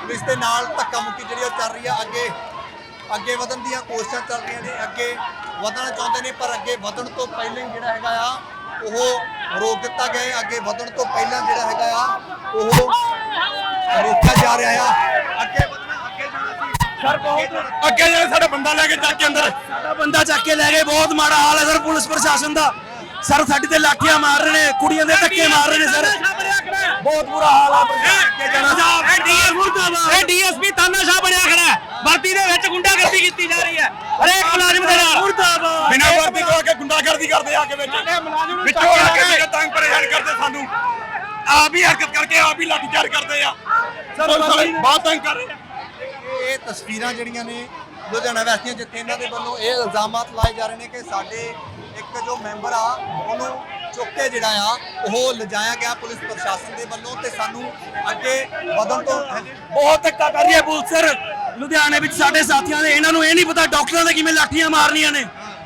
ਪੁਲਿਸ ਦੇ ਨਾਲ ਧੱਕਾ ਮੁੱਕੀ ਜਿਹੜੀ ਉਹ ਚੱਲ ਰਹੀ ਆ, ਅੱਗੇ ਅੱਗੇ ਵਧਣ ਦੀਆਂ ਕੋਸ਼ਿਸ਼ਾਂ ਚੱਲ ਰਹੀਆਂ ਨੇ, ਅੱਗੇ ਵਧਣਾ ਚਾਹੁੰਦੇ ਨੇ, ਪਰ ਅੱਗੇ ਵਧਣ ਤੋਂ ਪਹਿਲਾਂ ਹੀ ਜਿਹੜਾ ਹੈਗਾ ਆ, ਉਹ ਰੋਕ ਦਿੱਤਾ ਗਿਆ ਅੱਗੇ ਵਧਣ ਤੋਂ ਪਹਿਲਾਂ ਜਿਹੜਾ ਹੈਗਾ ਆ, ਉਹ ਰੋਕਿਆ ਜਾ ਰਿਹਾ ਆ ਅੱਗੇ ਵਧਣਾ ਅੱਗੇ ਜਾਣਾ ਸੀ ਸਰ ਬਹੁਤ ਅੱਗੇ ਜਿਹੜੇ ਸਾਡਾ ਬੰਦਾ ਲੈ ਕੇ ਚੱਕ ਕੇ ਅੰਦਰ। ਸਾਡਾ ਬੰਦਾ ਚੱਕ ਕੇ ਲੈ ਗਏ ਬਹੁਤ ਮਾੜਾ ਹਾਲ ਹੈ ਸਰ ਪੁਲਿਸ ਪ੍ਰਸ਼ਾਸਨ ਦਾ। ਸਰ ਸਾਡੀ ਤੇ ਲਾਠੀਆਂ ਮਾਰ ਰਹੇ ਨੇ ਕੁੜੀਆਂ ਦੇ ਧੱਕੇ ਮਾਰ ਰਹੇ ਨੇ ਸਰ। ਬਹੁਤ ਬੁਰਾ ਹਾਲ ਆ ਇਹ ਡੀਐਸਪੀ ਤਾਨਾਸ਼ਾਹ ਬਣਿਆ ਖੜਾ ਵਰਦੀ ਦੇ ਵਿੱਚ ਗੁੰਡਾਗਰਦੀ ਕੀਤੀ ਜਾ ਰਹੀ ਹੈ। ਹਰੇਕ ਮੁਲਾਜ਼ਮ ਦੇ ਨਾਲ। ਮੁਰਦਾਬਾਦ। ਬਿਨਾਂ ਵਰਦੀ ਤੋਂ ਆ ਕੇ ਗੁੰਡਾਗਰਦੀ ਕਰਦੇ ਆ ਕੇ ਵਿੱਚ। ਵਿੱਚੋਂ ਆ ਕੇ ਤੰਗ ਪਰੇਸ਼ਾਨ ਕਰਦੇ ਸਾਨੂੰ। ਆਪ ਹੀ ਹਰਕਤ ਕਰਕੇ ਆਪ ਹੀ ਲਾਠੀਚਾਰਜ ਕਰਦੇ ਆ। ਸਰ ਬਹੁਤ ਤੰਗ ਕਰ ਰਹੇ ਆ। ਇਹ ਤਸਵੀਰਾਂ ਜਿਹੜੀਆਂ ਨੇ ਲੁਧਿਆਣਾ ਵੈਸਟੀਆਂ ਜਿੱਥੇ ਇਹਨਾਂ ਦੇ ਵੱਲੋਂ ਇਹ ਇਲਜ਼ਾਮਾਤ ਲਾਏ ਜਾ ਰਹੇ ਨੇ ਕਿ ਸਾਡੇ ਇੱਕ ਜੋ ਮੈਂਬਰ ਆ ਉਹਨੂੰ ਚੁੱਕ ਕੇ ਜਿਹੜਾ ਆ ਉਹ ਲਿਜਾਇਆ ਗਿਆ ਪੁਲਿਸ ਪ੍ਰਸ਼ਾਸਨ ਦੇ ਵੱਲੋਂ ਤੇ ਸਾਨੂੰ ਅੱਗੇ ਵਧਣ ਤੋਂ ਬਹੁਤ ਧੱਕਾ ਕਰ ਰਹੀ ਹੈ ਪੁਲਿਸ ਸਰ। ਲੁਧਿਆਣੇ ਵਿੱਚ ਸਾਡੇ ਸਾਥੀਆਂ ਦੇ ਇਹਨਾਂ ਨੂੰ ਇਹ ਨਹੀਂ ਪਤਾ ਡਾਕਟਰਾਂ ਦੇ ਕਿਵੇਂ ਲਾਠੀਆਂ ਮਾਰਨੀਆਂ ਨੇ।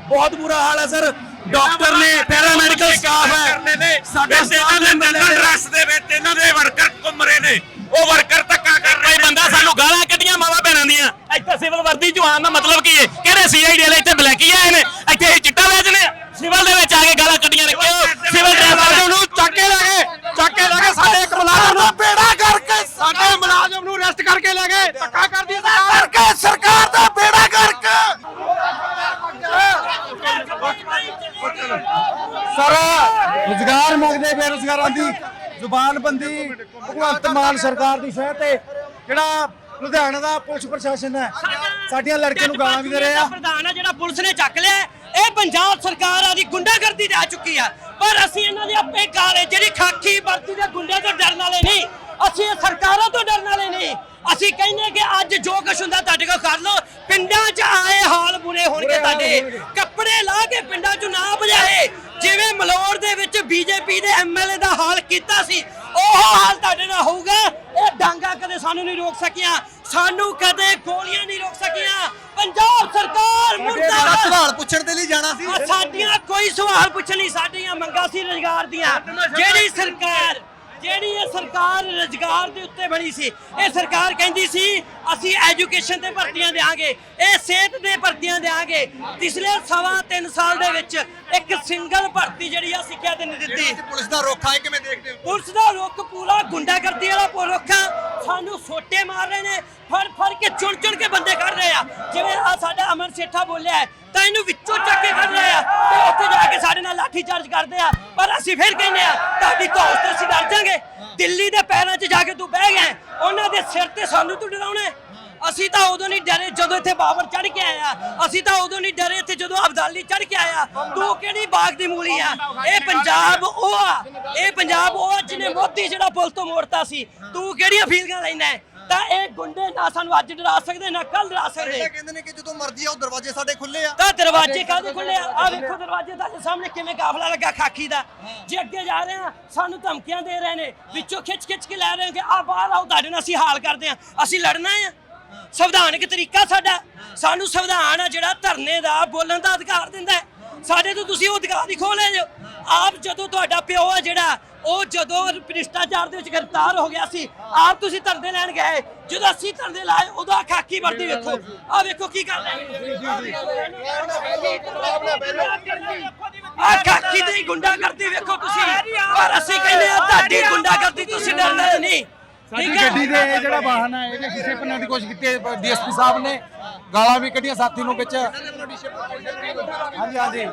ਬਹੁਤ ਬੁਰਾ ਹਾਲ ਹੈ ਸਰ। ਡਾਕਟਰ ਨੇ ਪੈਰਾਮੈਡੀਕਲ ਸਟਾਫ ਹੈ। ਸਾਡੇ ਸਟਾਫ ਦੇ ਬੰਦੇ ਡਰੈਸ ਦੇ ਵਿੱਚ ਇਹਨਾਂ ਦੇ ਵਰਕਰ ਘੁੰਮ ਰਹੇ ਨੇ। ਉਹ ਵਰਕਰ ਧੱਕਾ ਕਰ ਰਹੇ ਬੰਦਾ ਸਾਨੂੰ ਗਾਲਾਂ ਕੱਢੀਆਂ ਮਾਵਾ ਭੈਣਾਂ ਦੀਆਂ। ਇੱਥੇ ਸਿਵਲ ਵਰਦੀ ਜਵਾਨ ਦਾ ਮਤਲਬ ਕੀ ਹੈ? ਕਿਹੜੇ ਸੀਆਈਡੀ ਵਾਲੇ ਇੱਥੇ ਬਲੈਕੀ ਆਏ ਨੇ? ਇੱਥੇ ਇਹ ਚਿੱਟਾ ਵੇਚਨੇ ਸਿਵਲ ਦੇ ਵਿੱਚ ਆ ਕੇ ਗਾਲਾਂ ਕੱਢੀਆਂ ਨੇ। ਕਿਉਂ? ਸਿਵਲ ਡਰਾਈਵਰ ਨੂੰ ਚੱਕ ਕੇ ਲੈ ਗਏ। ਚੱਕ ਕੇ ਲੈ ਗਏ ਸਾਡੇ ਇੱਕ ਮੁਲਾਜ਼ਮ ਦਾ ਬੇੜਾ ਕਰਕੇ ਸਾਡੇ ਮੁਲਾਜ਼ਮ ਨੂੰ ਅਰੈਸਟ ਕਰਕੇ ਲੈ ਗਏ। ਧੱਕਾ ਕਰਦੀ ਸਰਕਾਰ ਕਰਕੇ ਸਰਕਾਰ ਦਾ ਬੇੜਾ ਕਰਕੇ ਸਰ ਰੁਜ਼ਗਾਰ ਮੰਗਦੇ ਬੇਰੁਜ਼ਗਾਰਾਂ ਦੀ। ਜ਼ੁਬਾਨਬੰਦੀ ਭਗਵੰਤ ਮਾਨ ਸਰਕਾਰ ਦੀ ਸਹਿ ਤੇ ਜਿਹੜਾ ਲੁਧਿਆਣਾ ਦਾ ਪੁਲਿਸ ਪ੍ਰਸ਼ਾਸਨ ਹੈ ਸਾਡੀਆਂ ਲੜਕੀਆਂ ਨੂੰ ਗਾਲਾਂ ਵੀ ਦੇ ਰਹੇ। ਪ੍ਰਧਾਨ ਆ ਜਿਹੜਾ ਪੁਲਿਸ ਨੇ ਚੱਕ ਲਿਆ ਹੈ, ਇਹ ਪੰਜਾਬ ਸਰਕਾਰ ਆ ਦੀ ਗੁੰਡਾਗਰਦੀ ਜਾ ਚੁੱਕੀ ਆ। ਪਰ ਅਸੀਂ ਇਹਨਾਂ ਦੇ ਆਪੇ ਕਾਲੇ ਜਿਹੜੀ ਖਾਕੀ ਵਰਦੀ ਦੇ ਗੁੰਡਿਆਂ ਤੋਂ ਡਰਨ ਵਾਲੇ ਨਹੀਂ। ਅਸੀਂ ਇਹ ਸਰਕਾਰਾਂ ਤੋਂ ਡਰਨ ਵਾਲੇ ਨਹੀਂ। ਅਸੀਂ ਕਹਿੰਦੇ ਕਿ ਅੱਜ ਜੋ ਕੁਛ ਹੁੰਦਾ ਤੁਹਾਡੇ ਕੋਲ ਕਰ ਲਓ। ਪਿੰਡਾਂ 'ਚ ਆਏ ਹਾਲ ਬੁਰੇ ਹੋਣਗੇ ਤੁਹਾਡੇ। ਕੱਪੜੇ ਲਾ ਕੇ ਪਿੰਡਾਂ 'ਚ ਨਾ ਭਜਾਏ। ਜਿਵੇਂ ਮਲੌਰ ਦੇ ਵਿੱਚ ਬੀਜੇਪੀ ਦੇ ਐਮਐਲਏ ਦਾ ਹਾਲ ਕੀਤਾ ਸੀ ਉਹ ਹਾਲ ਤੁਹਾਡੇ ਨਾਲ ਹੋਊਗਾ। ਇਹ ਡਾਂਗਾ ਕਦੇ ਸਾਨੂੰ ਨਹੀਂ ਰੋਕ ਸਕੀਆਂ। ਸਾਨੂੰ ਕਦੇ ਗੋਲੀਆਂ ਨਹੀਂ ਰੋਕ ਸਕੀਆਂ। ਪੰਜਾਬ ਸਰਕਾਰ ਮੇਰਾ ਮੁਰਦਾਬਾਦ। ਸਵਾਲ ਪੁੱਛਣ ਦੇ ਲਈ ਜਾਣਾ ਸੀ। ਸਾਡੀਆਂ ਕੋਈ ਸਵਾਲ ਪੁੱਛਣੀ ਸਾਡੀਆਂ ਮੰਗਾਂ ਸੀ ਰੁਜ਼ਗਾਰ ਦੀਆਂ। ਜਿਹੜੀ ਸਰਕਾਰ ਜਿਹੜੀ ਇਹ ਸਰਕਾਰ ਰੁਜ਼ਗਾਰ ਦੇ ਉੱਤੇ ਬਣੀ ਸੀ ਇਹ ਸਰਕਾਰ ਕਹਿੰਦੀ ਸੀ ਅਸੀਂ ਐਜੂਕੇਸ਼ਨ ਤੇ ਭਰਤੀਆਂ ਦੇਾਂਗੇ ਇਹ ਸਿਹਤ ਦੇ ਭਰਤੀਆਂ ਦੇਾਂਗੇ ਪਿਛਲੇ ਸਵਾ ਤਿੰਨ ਸਾਲ ਦੇ ਵਿੱਚ ਇੱਕ ਸਿੰਗਲ ਭਰਤੀ ਜਿਹੜੀ ਆ ਸਿੱਖਿਆ ਤੇ ਨਹੀਂ ਦਿੱਤੀ ਪੁਲਿਸ ਦਾ ਰੁੱਖ ਆਏ ਕਿਵੇਂ ਦੇਖਦੇ ਹੋ? ਪੁਲਿਸ ਦਾ ਰੁੱਖ ਪੂਰਾ ਗੁੰਡਾਗਰਦੀ ਵਾਲਾ ਰੁੱਖ ਸਾਨੂੰ ਸੋਟੇ ਮਾਰ ਰਹੇ ਨੇ ਫੜ ਫੜ ਕੇ ਚੁਣ ਚੁਣ ਕੇ ਬੰਦੇ ਕੱਢ ਰਹੇ ਆ। ਜਿਵੇਂ ਆ ਸਾਡਾ ਅਮਰ ਸੇਠਾ ਬੋਲਿਆ ਹੈ, ਤਾਂ ਇਹਨੂੰ ਵਿੱਚੋਂ ਚੱਕ ਕੇ ਕੱਢ ਰਹੇ ਆ ਤੇ ਉੱਥੇ ਜਾ ਕੇ ਸਾਡੇ ਨਾਲ ਲਾਠੀ ਚਾਰਜ ਕਰਦੇ ਆ। ਪਰ ਅਸੀਂ ਫਿਰ ਕਹਿੰਦੇ ਆ ਤੁਹਾਡੀ ਧੌਣ ਤੇ ਅਸੀਂ ਡਰ ਜਾਾਂਗੇ। ਦਿੱਲੀ ਦੇ ਪੈਰਾਂ 'ਚ ਜਾ ਕੇ ਤੂੰ ਬਹਿ ਗਿਆ ਉਹਨਾਂ ਦੇ ਸਿਰ ਤੇ ਸਾਨੂੰ ਤੂੰ ਡਰਾਉਣਾ ਅਸੀਂ ਤਾਂ ਉਦੋਂ ਨਹੀਂ ਡਰੇ ਜਦੋਂ ਇੱਥੇ ਬਾਬਰ ਚੜ ਕੇ ਆਇਆ ਅਸੀਂ ਤਾਂ ਉਦੋਂ ਨਹੀਂ ਡਰੇ ਇੱਥੇ ਅਬਦਾਲੀ ਚੜ ਕੇ ਆਇਆ। ਤੂੰ ਕਿਹੜੀ ਬਾਗ ਦੀ ਮੂਲੀ ਆ? ਇਹ ਪੰਜਾਬ ਉਹ ਆ। ਇਹ ਪੰਜਾਬ ਉਹ ਆ ਜਿਹਨੇ ਮੋਦੀ ਜਿਹੜਾ ਪੁਲ ਤੋਂ ਮੋੜਤਾ ਸੀ। ਤੂੰ ਕਿਹੜੀਆਂ ਫੀਲਿੰਗਾਂ ਲੈਣਾ ਹੈ? ਤਾਂ ਇਹ ਗੁੰਡੇ ਨਾ ਸਾਨੂੰ ਅੱਜ ਡਰਾ ਸਕਦੇ ਨਾ ਕੱਲ ਡਰਾ ਇਹ ਸਕਦੇ ਕਹਿੰਦੇ ਨੇ ਕਿ ਜਦੋਂ ਮਰਜ਼ੀ ਆਓ ਦਰਵਾਜ਼ੇ ਸਾਡੇ ਖੁੱਲੇ ਆ। ਤਾਂ ਦਰਵਾਜ਼ੇ ਕਾਹਦੇ ਖੁੱਲੇ ਆ? ਆਹ ਵੇਖੋ ਦਰਵਾਜ਼ੇ ਤੁਹਾਡੇ ਸਾਹਮਣੇ ਕਿਵੇਂ ਕਾਫਲਾ ਲੱਗਾ ਖਾਕੀ ਦਾ। ਜੇ ਅੱਗੇ ਜਾ ਰਹੇ ਆ ਸਾਨੂੰ ਧਮਕੀਆਂ ਦੇ ਰਹੇ ਨੇ। ਵਿੱਚੋਂ ਖਿੱਚ ਖਿੱਚ ਕੇ ਲੈ ਰਹੇ ਕਿ ਆ ਬਾਹਰ ਆਓ ਤੁਹਾਡੇ ਨਾਲ ਅਸੀਂ ਹਾਲ ਕਰਦੇ ਆ। ਅਸੀਂ ਲੜਨਾ ਆ। ਸੰਵਿਧਾਨਕ ਤਰੀਕਾ ਸਾਡਾ ਸਾਨੂੰ ਸੰਵਿਧਾਨ ਆ ਜਿਹੜਾ ਧਰਨੇ ਦਾ ਬੋਲਣ ਦਾ ਅਧਿਕਾਰ ਦਿੰਦਾ ਹੈ ਸਾਡੇ ਤੋਂ ਤੁਸੀਂ ਉਹ ਅਧਿਕਾਰ ਹੀ ਖੋਹ ਲੈ ਜੋ ਆਪ ਜਦੋਂ ਤੁਹਾਡਾ ਪਿਓ ਆ ਜਿਹੜਾ ਉਹ ਜਦੋਂ ਭ੍ਰਿਸ਼ਟਾਚਾਰ ਦੇ ਵਿੱਚ ਗ੍ਰਿਫਤਾਰ ਹੋ ਗਿਆ ਸੀ ਆਪ ਤੁਸੀਂ ਧਰਨੇ ਲੈਣ ਗਏ ਜਦੋਂ ਅਸੀਂ ਧਰਨੇ ਲਾਏ ਉਦੋਂ ਖਾਕੀ ਵਰਦੀ ਵੇਖੋ ਆ ਵੇਖੋ ਕੀ ਕਰ ਰਹੇ ਆ ਖਾਕੀ ਦੀ ਗੁੰਡਾਗਰਦੀ ਵੇਖੋ ਤੁਸੀਂ ਪਰ ਅਸੀਂ ਕਹਿੰਦੇ ਆ ਤੁਹਾਡੀ ਗੁੰਡਾਗਰਦੀ ਤੁਸੀਂ ਡਰਨਾ ਨਹੀਂ ਠੀਕ ਹੈ ਗੱਡੀ ਦੇ ਇਹ ਜਿਹੜਾ ਵਾਹਨ ਹੈ ਇਹਦੇ ਸ਼ੀਸ਼ੇ ਭੰਨਣ ਦੀ ਕੋਸ਼ਿਸ਼ ਕੀਤੀ ਡੀਐਸਪੀ ਸਾਹਿਬ ਨੇ ਗਾਲਾਂ ਵੀ ਕੱਢੀਆਂ ਸਾਥੀ ਨੂੰ ਵਿੱਚ। ਹਾਂਜੀ ਹਾਂਜੀ।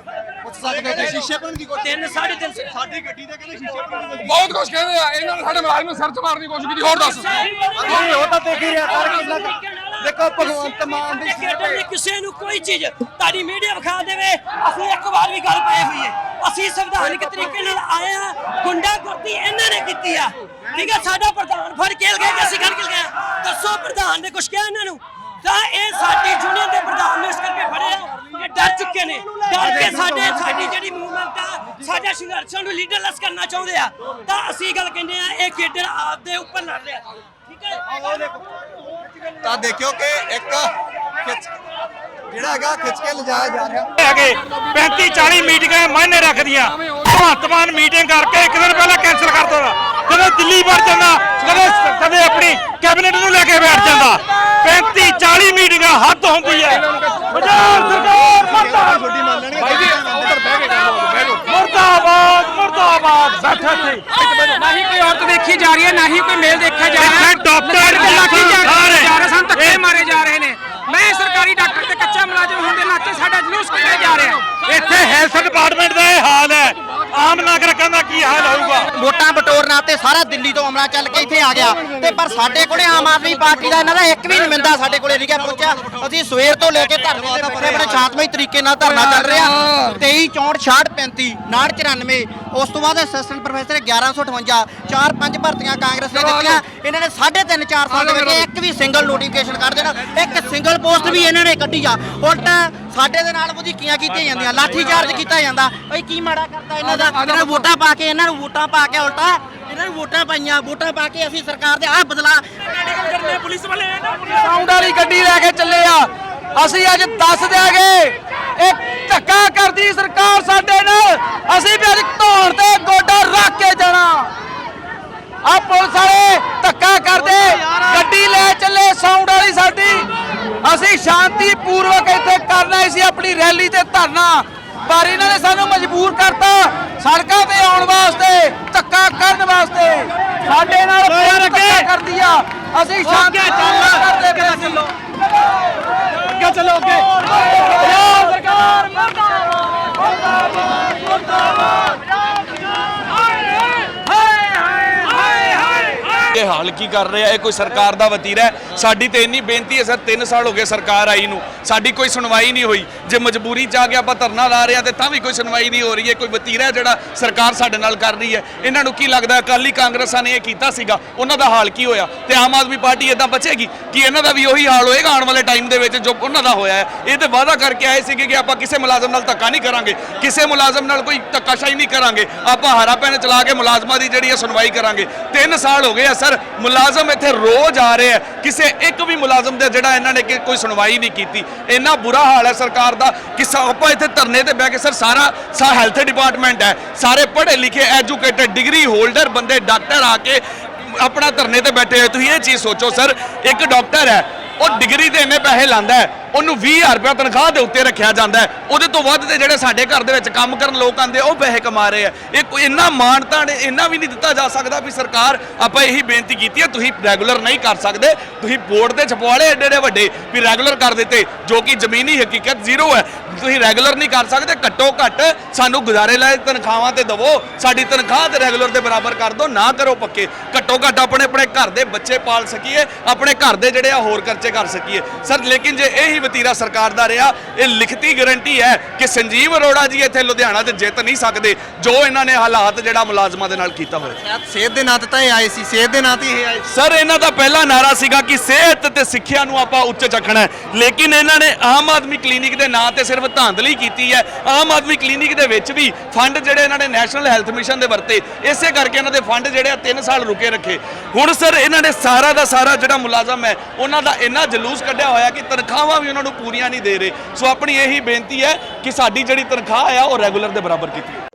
ਪੁੱਛ ਸਕਦੇ ਕਿ ਸ਼ੀਸ਼ੇ ਭੰਨਣ ਦੀ ਕੋਸ਼ਿਸ਼ ਤਿੰਨ ਸਾਢੇ ਤਿੰਨ ਸੌ- ਸਾਡੀ ਗੱਡੀ ਦੇ ਕਹਿੰਦੇ ਸ਼ੀਸ਼ੇ ਭੰਨ ਬਹੁਤ ਕੁਝ ਕਹਿੰਦੇ ਆ। ਇਹਨਾਂ ਨੇ ਸਾਡੇ ਮੁਲਾਜ਼ਮ ਨੂੰ ਸਿਰ ਚ ਮਾਰਨ ਦੀ ਕੋਸ਼ਿਸ਼ ਕੀਤੀ। ਹੋਰ ਦੱਸ। ਨਹੀਂ ਉਹ ਤਾਂ ਦੇਖ ਹੀ ਰਿਹਾ ਸਰ ਕਿੰਨਾ ਕੁ- ਦੇਖੋ ਭਗਵੰਤ ਮਾਨ ਦੀ ਕਹਿੰਦੇ ਨੇ ਕਿਸੇ ਨੂੰ ਕੋਈ ਚੀਜ਼ ਤੁਹਾਡੀ ਮੀਡੀਆ ਵਿਖਾ ਦੇਵੇ ਅਸੀਂ ਇੱਕ ਵਾਰ ਵੀ ਗੱਲ ਪਏ ਹੋਈ ਹੈ। ਅਸੀਂ ਸੰਵਿਧਾਨਿਕ ਤਰੀਕੇ ਨਾਲ ਆਏ ਆ ਗੁੰਡਾਗਰਦੀ ਇਹਨਾਂ ਨੇ ਕੀਤੀ ਆ। ਠੀਕ ਹੈ ਸਾਡਾ ਪ੍ਰਧਾਨ ਫੜ ਕੇ ਲਗੇ ਕਿ ਅਸੀਂ ਕਰਕੇ ਲਗੇ ਦੱਸੋ ਪ੍ਰਧਾਨ ਨੇ ਕੁਝ ਕਿਹਾ ਇਹਨਾਂ ਨੂੰ? ਤਾਂ ਇਹ ਸਾਡੀ ਯੂਨੀਅਨ ਦੇ ਪ੍ਰਧਾਨ ਨੇ ਇਸ ਕਰਕੇ ਫੜੇ ਆ ਕਿ ਡਰ ਚੁੱਕੇ ਨੇ। ਡਰ ਕੇ ਸਾਡੇ ਸਾਡੀ ਜਿਹੜੀ ਮੂਵਮੈਂਟ ਆ ਸਾਡਾ ਸੰਘਰਸ਼ਾਂ ਨੂੰ ਲੀਡਰਲੈਸ ਕਰਨਾ ਚਾਹੁੰਦੇ ਆ। ਤਾਂ ਅਸੀਂ ਗੱਲ ਕਹਿੰਦੇ ਆ ਇਹ ਕੇਡਰ ਆਪਦੇ ਉੱਪਰ ਲੜ ਰਿਹਾ ਠੀਕ ਹੈ? ਤਾਂ ਦੇਖਿਓ ਕਿ ਇੱਕ ਜਿਹੜਾ ਹੈਗਾ ਖਿੱਚ ਕੇ ਲਿਜਾਇਆ ਜਾ ਰਿਹਾ। ਹੈਗੇ 35 40 ਮੀਟਿੰਗਾਂ ਮਾਇਨੇ ਰੱਖਦੀਆਂ। ਭਗਵੰਤ ਮਾਨ ਮੀਟਿੰਗ ਕਰਕੇ ਇੱਕ ਦਿਨ ਪਹਿਲਾਂ ਕੈਨਸਲ ਕਰ ਦਿੰਦਾ ਕਦੇ ਦਿੱਲੀ ਵੜ ਜਾਂਦਾ ਕਦੇ ਕਦੇ ਆਪਣੀ ਕੈਬਨਿਟ ਨੂੰ ਲੈ ਕੇ ਬੈਠ ਜਾਂਦਾ। 35 40 ਮੀਟਿੰਗਾਂ ਹੱਦ ਹੁੰਦੀ ਹੈ। ਪੰਜਾਬ ਸਰਕਾਰ ਮਰਦਾਬਾਦ। ਛੋਟੀ ਮੰਨ ਲੈਣਗੇ ਭਾਈ ਜੀ ਉਧਰ ਬਹਿ ਕੇ ਗੱਲ ਬਹਿ ਜਾਓ। ਮੁਰਦਾਬਾਦ ਮੁਰਦਾਬਾਦ ਬੈਠਾ ਇੱਥੇ। ਨਾ ਹੀ ਕੋਈ ਔਰਤ ਦੇਖੀ ਜਾ ਰਹੀ ਹੈ ਨਾ ਹੀ ਕੋਈ ਮੇਲ ਦੇਖਿਆ ਜਾ ਰਿਹਾ। ਡਾਕਟਰ ਲਾਠੀ ਜਾ ਰਹੇ ਸਨ ਧੱਕੇ ਮਾਰੇ ਜਾ ਰਹੇ ਨੇ। ਮੈਂ ਸਰਕਾਰੀ ਡਾਕਟਰ ਤੇ ਕੱਚਾ ਮੁਲਾਜ਼ਮ ਹੋਣ ਦੇ ਨਾਤੇ ਸਾਡਾ ਜਲੂਸ ਕੱਢਿਆ ਜਾ ਰਿਹਾ। ਇੱਥੇ ਹੈਲਥ ਡਿਪਾਰਟਮੈਂਟ ਦਾ ਇਹ ਹਾਲ ਹੈ। ਆਮ ਨਾਗਰਿਕਾਂ ਦਾ ਕੀ ਹਾਲ ਹੋਊਗਾ? ਵੋਟਾਂ ਬਟੋਰਨਾ ਤੇ ਸਾਰਾ ਦਿੱਲੀ ਤੋਂ ਅਮਲਾ ਚੱਲ ਕੇ ਇੱਥੇ ਆ ਗਿਆ। ਤੇ ਪਰ ਸਾਡੇ ਕੋਲੇ ਆਮ ਆਦਮੀ ਪਾਰਟੀ ਦਾ ਇਹਨਾਂ ਦਾ ਇੱਕ ਵੀ ਨੁਮਾਇੰਦਾ ਸਾਡੇ ਕੋਲੇ ਨਹੀਂ ਗਿਆ ਪਹੁੰਚਿਆ। ਅਸੀਂ ਸਵੇਰ ਤੋਂ ਲੈ ਕੇ ਧਰਨਾ ਦੇ ਬੜੇ ਬੜੇ ਸ਼ਾਂਤਮਈ ਤਰੀਕੇ ਨਾਲ ਧਰਨਾ ਚੱਲ ਰਿਹਾ। 23 64 65 59 94 ਉਸ ਤੋਂ ਬਾਅਦ ਅਸਿਸਟੈਂਟ ਪ੍ਰੋਫੈਸਰ 1158 ਚਾਰ ਪੰਜ ਭਰਤੀਆਂ ਕਾਂਗਰਸ ਨੇ ਦਿੱਤੀਆਂ ਇਹਨਾਂ ਨੇ 3.5 4 ਸਾਲ ਦੇ ਵਿੱਚ ਇੱਕ ਵੀ ਸਿੰਗਲ ਨੋਟੀਫਿਕੇਸ਼ਨ ਕਰ ਦੇਣਾ। ਇੱਕ ਸਿੰਗਲ ਪੋਸਟ ਵੀ ਇਹਨਾਂ ਨੇ ਕੱਢੀ ਆ। ਉਲਟਾ ਸਾਡੇ ਦੇ ਨਾਲ ਵਧੀਕੀਆਂ ਕੀਤੀਆਂ ਜਾਂਦੀਆਂ। ਲਾਠੀ ਚਾਰਜ ਕੀਤਾ ਜਾਂਦਾ। ਓਏ ਕੀ ਮਾੜਾ ਕਰਤਾ ਇਹਨਾਂ ਦਾ? ਇਹਨਾਂ ਨੂੰ ਵੋਟਾਂ ਪਾ ਕੇ ਇਹਨਾਂ ਨੂੰ ਵੋਟਾਂ ਪਾ ਕੇ ਉਲਟਾ ਇਹਨਾਂ ਨੂੰ ਵੋਟਾਂ ਪਾਈਆਂ। ਵੋਟਾਂ ਪਾ ਕੇ ਅਸੀਂ ਸਰਕਾਰ ਦੇ ਆਹ ਬਦਲਾ ਪੁਲਿਸ ਵਾਲੇ। ਸਾਊਂਡ ਵਾਲੀ ਗੱਡੀ ਲੈ ਕੇ ਚੱਲੇ ਆ। ਅਸੀਂ ਅੱਜ ਦੱਸ ਦਿਆਂਗੇ ਇਹ ਧੱਕਾ ਕਰਦੀ ਸਰਕਾਰ ਸਾਡੇ ਨਾਲ। ਅਸੀਂ ਵੀ ਅੱਜ ਧੌਣ ਤੇ ਗੋਡਾ ਰੱਖ ਕੇ ਜਾਣਾ। ਆ ਪੁਲਿਸ ਵਾਲੇ ਧੱਕਾ ਕਰਦੇ। ਗੱਡੀ ਲੈ ਚੱਲੇ ਸਾਊਂਡ ਵਾਲੀ ਸਾਡੀ। ਅਸੀਂ ਸ਼ਾਂਤੀ ਪੂਰਵਕ ਇੱਥੇ ਕਰਨਾ ਸੀ ਆਪਣੀ ਰੈਲੀ ਤੇ ਧਰਨਾ। ਪਰ ਇਹਨਾਂ ਨੇ ਸਾਨੂੰ ਮਜਬੂਰ ਕਰਤਾ ਸੜਕਾਂ ਤੇ ਆਉਣ ਵਾਸਤੇ ਧੱਕਾ ਕਰਨ ਵਾਸਤੇ। ਸਾਡੇ ਨਾਲ ਧੱਕਾ ਕਰਦੀ ਆ। ਅਸੀਂ ਸ਼ਾਂਤੀ ਕਰਦੇ ਪਏ ਅੱਗੇ ਚਲੋ ਅੱਗੇ। ਪੰਜਾਬ ਸਰਕਾਰ ਇਹ ਹਾਲ ਕੀ ਕਰ ਰਿਹਾ, ਇਹ ਕੋਈ ਸਰਕਾਰ ਦਾ ਵਤੀਰਾ ਹੈ। ਸਾਡੀ ਤੇ ਇੰਨੀ ਬੇਨਤੀ ਹੈ, ਸਰ 3 ਸਾਲ ਹੋ ਗਏ ਸਰਕਾਰ ਆਈ ਨੂੰ। ਸਾਡੀ ਕੋਈ ਸੁਣਵਾਈ ਨਹੀਂ ਹੋਈ। ਜੇ ਮਜਬੂਰੀ ਚ ਆ ਕੇ ਆਪਾਂ ਧਰਨਾ ਲਾ ਰਹੇ ਹਾਂ, ਤੇ ਤਾਂ ਵੀ ਕੋਈ ਸੁਣਵਾਈ ਨਹੀਂ ਹੋ ਰਹੀ ਹੈ। ਕੋਈ ਵਤੀਰਾ ਜਿਹੜਾ ਸਰਕਾਰ ਸਾਡੇ ਨਾਲ ਕਰ ਰਹੀ ਹੈ। ਇਹਨਾਂ ਨੂੰ ਕੀ ਲੱਗਦਾ ਅਕਾਲੀ ਕਾਂਗਰਸਾਂ ਨੇ ਇਹ ਕੀਤਾ ਸੀਗਾ? ਉਹਨਾਂ ਦਾ ਹਾਲ ਕੀ ਹੋਇਆ? ਤੇ ਆਮ ਆਦਮੀ ਪਾਰਟੀ ਇਦਾਂ ਬਚੇਗੀ ਕਿ ਇਹਨਾਂ ਦਾ ਵੀ ਉਹੀ ਹਾਲ ਹੋਏਗਾ ਆਉਣ ਵਾਲੇ ਟਾਈਮ ਦੇ ਵਿੱਚ ਜੋ ਉਹਨਾਂ ਦਾ ਹੋਇਆ ਹੈ? ਇਹ ਤੇ ਵਾਅਦਾ ਕਰਕੇ ਆਏ ਸੀਗੇ ਕਿ ਆਪਾਂ ਕਿਸੇ ਮੁਲਾਜ਼ਮ ਨਾਲ ਧੱਕਾ ਨਹੀਂ ਕਰਾਂਗੇ। ਕਿਸੇ ਮੁਲਾਜ਼ਮ ਨਾਲ ਕੋਈ ਧੱਕਾਸ਼ਾਹੀ ਨਹੀਂ ਕਰਾਂਗੇ। ਆਪਾਂ ਹਰਾ ਪੈਨ ਚਲਾ ਕੇ ਮੁਲਾਜ਼ਮਾਂ ਦੀ ਜਿਹੜੀ ਹੈ ਸੁਣਵਾਈ ਕਰਾਂਗੇ। 3 ਸਾਲ ਹੋ ਗਏ ਆ ਸਰ ਮੁਲਾਜ਼ਮ ਇੱਥੇ ਰੋਜ਼ ਆ ਰਹੇ ਆ। ਕਿਸੇ ਇੱਕ ਵੀ ਮੁਲਾਜ਼ਮ ਦੇ ਜਿਹੜਾ ਇਹਨਾਂ ਨੇ ਕੋਈ ਸੁਣਵਾਈ ਨਹੀਂ ਕੀਤੀ। ਇੰਨਾ ਬੁਰਾ ਹਾਲ ਹੈ ਸਰਕਾਰ ਦਾ ਕਿ ਆਪਾਂ ਇੱਥੇ ਧਰਨੇ ਤੇ ਬਹਿ ਕੇ ਸਰ ਸਾਰਾ ਸਾ ਹੈਲਥ ਡਿਪਾਰਟਮੈਂਟ ਹੈ। ਸਾਰੇ ਪੜ੍ਹੇ ਲਿਖੇ ਐਜੂਕੇਟਡ ਡਿਗਰੀ ਹੋਲਡਰ ਬੰਦੇ ਡਾਕਟਰ ਆ ਕੇ ਆਪਣਾ ਧਰਨੇ ਤੇ ਬੈਠੇ ਹੋਏ। ਤੁਸੀਂ ਇਹ ਚੀਜ਼ ਸੋਚੋ ਸਰ, ਇੱਕ ਡਾਕਟਰ ਹੈ ਉਹ ਡਿਗਰੀ ਤੇ ਇੰਨੇ ਪੈਸੇ ਲਾਂਦਾ ਹੈ, ਉਹਨੂੰ 20000 ਰੁਪਏ ਤਨਖਾਹ ਦੇ ਉੱਤੇ ਰੱਖਿਆ ਜਾਂਦਾ ਉਹਦੇ ਤੋਂ ਵੱਧ ਤੇ ਜਿਹੜੇ ਸਾਡੇ ਘਰ ਦੇ ਵਿੱਚ ਕੰਮ ਕਰਨ ਲੋਕ ਆਂਦੇ ਉਹ ਪੈਸੇ ਕਮਾ ਰਹੇ ਆ। ਇਹ ਕੋਈ ਇੰਨਾ ਮਾਨਤਾ ਨੇ, ਇੰਨਾ ਵੀ ਨਹੀਂ ਦਿੱਤਾ ਜਾ ਸਕਦਾ ਵੀ ਸਰਕਾਰ ਆਪਾਂ ਇਹੀ ਬੇਨਤੀ ਕੀਤੀ ਹੈ, ਤੁਸੀਂ ਰੈਗੂਲਰ ਨਹੀਂ ਕਰ ਸਕਦੇ। ਤੁਸੀਂ ਬੋਰਡ ਤੇ ਛਪਵਾਲੇ ਐਡੇ ਏਡੇ ਵੱਡੇ, ਵੀ ਰੈਗੂਲਰ ਕਰ ਦਿੱਤੇ, ਜੋ ਕਿ ਜ਼ਮੀਨੀ ਹਕੀਕਤ ਜ਼ੀਰੋ ਹੈ। ਤੁਸੀਂ ਰੈਗੂਲਰ ਨਹੀਂ ਕਰ ਸਕਦੇ, ਘੱਟੋ ਘੱਟ ਸਾਨੂੰ ਗੁਜ਼ਾਰੇ ਲਾਇ ਤਨਖਾਹਾਂ ਤੇ ਦਵੋ। ਸਾਡੀ ਤਨਖਾਹ ਤੇ ਰੈਗੂਲਰ ਦੇ ਬਰਾਬਰ ਕਰ ਦਿਓ ਨਾ ਕਰੋ ਪੱਕੇ। ਘੱਟੋ ਘੱਟ ਆਪਣੇ ਆਪਣੇ ਘਰ ਦੇ ਬੱਚੇ ਪਾਲ ਸਕੀਏ, ਆਪਣੇ ਘਰ ਦੇ ਜਿਹੜੇ ਆ ਹੋਰ ਖਰਚੇ ਕਰ ਸਕੀਏ। ਸਰ ਲੇਕਿਨ ਜੇ ਇਹੀ ਵਤੀਰਾ ਸਰਕਾਰ ਦਾ ਰਿਹਾ ਇਹ ਲਿਖਤੀ ਗਾਰੰਟੀ ਹੈ ਕਿ ਸੰਜੀਵ ਅਰੋੜਾ ਜੀ ਇੱਥੇ ਲੁਧਿਆਣਾ ਤੇ ਜਿੱਤ ਨਹੀਂ ਸਕਦੇ ਜੋ ਇਹਨਾਂ ਨੇ ਹਾਲਾਤ ਜਿਹੜਾ ਮੁਲਾਜ਼ਮਾਂ ਦੇ ਨਾਲ ਕੀਤਾ ਹੋਇਆ। ਸਿਹਤ ਦੇ ਨਾਂ ਤੇ ਤਾਂ ਇਹ ਆਏ ਸੀ ਸਿਹਤ ਦੇ ਨਾਂ ਤੇ ਇਹ ਆਏ ਸਰ ਇਹਨਾਂ ਦਾ ਪਹਿਲਾ ਨਾਰਾ ਸੀਗਾ ਕਿ ਸਿਹਤ ਤੇ ਸਿੱਖਿਆ ਨੂੰ ਆਪਾਂ ਉੱਚ ਚੱਕਣਾ ਹੈ। ਲੇਕਿਨ ਇਹਨਾਂ ਨੇ ਆਮ ਆਦਮੀ ਕਲੀਨਿਕ ਦੇ ਨਾਂ ਤੇ ਸਿਰਫ ਧਾਂਦਲੀ ਕੀਤੀ ਹੈ। ਆਮ ਆਦਮੀ ਕਲੀਨਿਕ ਦੇ ਵਿੱਚ ਵੀ ਫੰਡ ਜਿਹੜੇ ਇਹਨਾਂ ਨੇ ਨੈਸ਼ਨਲ ਹੈਲਥ ਮਿਸ਼ਨ ਦੇ ਵਰਤੇ ਇਸੇ ਕਰਕੇ ਇਹਨਾਂ ਦੇ ਫੰਡ ਜਿਹੜੇ ਆ 3 ਸਾਲ ਰੁਕੇ ਰੱਖੇ। ਹੁਣ ਸਰ ਇਹਨਾਂ ਨੇ ਸਾਰਾ ਦਾ ਸਾਰਾ ਜਿਹੜਾ ਮੁਲਾਜ਼ਮ ਹੈ ਉਹਨਾਂ ਦਾ ਇੰਨਾ ਜਲੂਸ ਕੱਢਿਆ ਹੋਇਆ ਕਿ ਤਨਖਾਹਾਂ ਵੀ ਉਹਨਾਂ ਨੂੰ ਪੂਰੀਆਂ ਨਹੀਂ ਦੇ ਰਹੇ। ਸੋ ਆਪਣੀ ਇਹੀ ਬੇਨਤੀ ਹੈ ਕਿ ਸਾਡੀ ਜਿਹੜੀ ਤਨਖਾਹ ਆ, ਉਹ ਰੈਗੂਲਰ ਦੇ ਬਰਾਬਰ ਕੀਤੀ